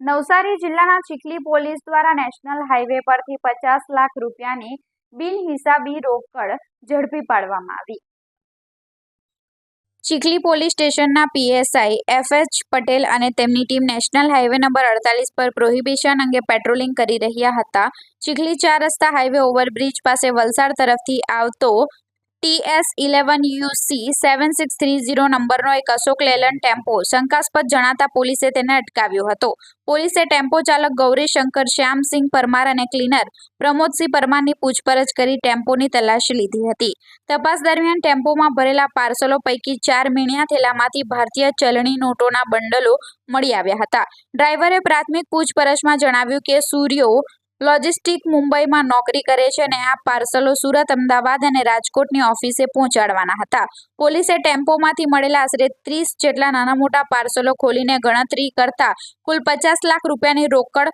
નવસારી જિલ્લાના ચીખલી પોલીસ દ્વારા national highway પરથી પચાસ લાખ રૂપિયાની બિનહિસાબી રોકડ ઝડપી પાડવામાં આવી. ચીખલી પોલીસ સ્ટેશનના પીએસઆઈ એફ એચ પટેલ અને તેમની ટીમ નેશનલ હાઈવે નંબર અડતાલીસ પર પ્રોહિબિશન અંગે પેટ્રોલિંગ કરી રહ્યા હતા. ચીખલી ચાર રસ્તા હાઈવે ઓવરબ્રિજ પાસે વલસાડ તરફથી આવતો TS eleven UC seven six three zero નંબરનો એક અશોક લેલન ટેમ્પો શંકાસ્પદ જણાતા પોલીસે તેને અટકાવ્યો હતો. પોલીસે ટેમ્પો ચાલક ગૌરીશંકર, શ્યામસિંહ પરમાર અને ક્લીનર પ્રમોદસિંહ પરમારની પૂછપરછ કરી ટેમ્પોની તલાશી લીધી હતી. તપાસ દરમિયાન ટેમ્પોમાં ભરેલા પાર્સલો પૈકી ચાર મીણિયા થેલામાંથી ભારતીય ચલણી નોટોના બંડલો મળી આવ્યા હતા. ડ્રાઈવરે પ્રાથમિક પૂછપરછમાં જણાવ્યું કે સૂર્યો લોજિસ્ટિક મુંબઈમાં નોકરી કરે છે અને આ પાર્સલો સુરત, અમદાવાદ અને રાજકોટની ઓફિસે પહોંચાડવાના હતા. પોલીસે ટેમ્પોમાંથી મળેલા આશરે ત્રીસ જેટલા નાના મોટા પાર્સલો ખોલીને ગણતરી કરતા કુલ પચાસ લાખ રૂપિયાની રોકડ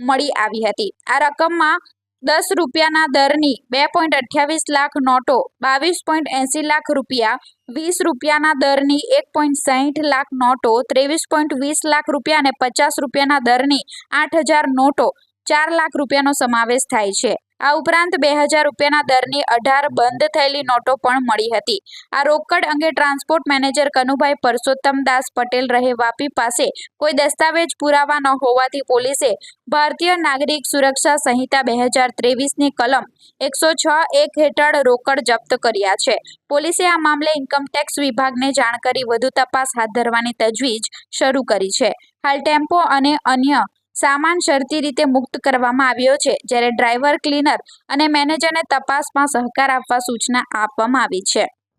મળી આવી હતી. આ રકમમાં દસ રૂપિયાના દરની બે પોઈન્ટ અઠ્યાવીસ લાખ નોટો, બાવીસ પોઈન્ટ એંસી લાખ રૂપિયા, વીસ રૂપિયાના દરની એક પોઈન્ટ સાહીઠ લાખ નોટો, ત્રેવીસ પોઈન્ટ વીસ લાખ રૂપિયા અને પચાસ રૂપિયાના દરની આઠ હજાર નોટો ચાર લાખ રૂપિયાનો સમાવેશ થાય છે. આ ઉપરાંત બે હજાર રૂપિયાના દરની અઢાર બંધ થયેલી નોટો પણ મળી હતી. આ રોકડ અંગે ટ્રાન્સપોર્ટ મેનેજર કનુભાઈ પરસોત્તમ દાસ પટેલ રહે વાપી પાસે કોઈ દસ્તાવેજ પુરાવા ન હોવાથી પોલીસે ભારતીય નાગરિક સુરક્ષા સંહિતા બે હજાર ત્રેવીસની કલમ એકસો છ એક હેઠળ રોકડ જપ્ત કર્યા છે. પોલીસે આ મામલે ઇન્કમટેક્સ વિભાગને જાણ કરી વધુ તપાસ હાથ ધરવાની તજવીજ શરૂ કરી છે. હાલ ટેમ્પો અને અન્ય સામાન શરતી રીતે મુક્ત કરવામાં આવ્યો છે, જ્યારે ડ્રાઈવર, ક્લીનર અને મેનેજરને તપાસમાં સહકાર આપવા સૂચના આપવામાં આવી છે.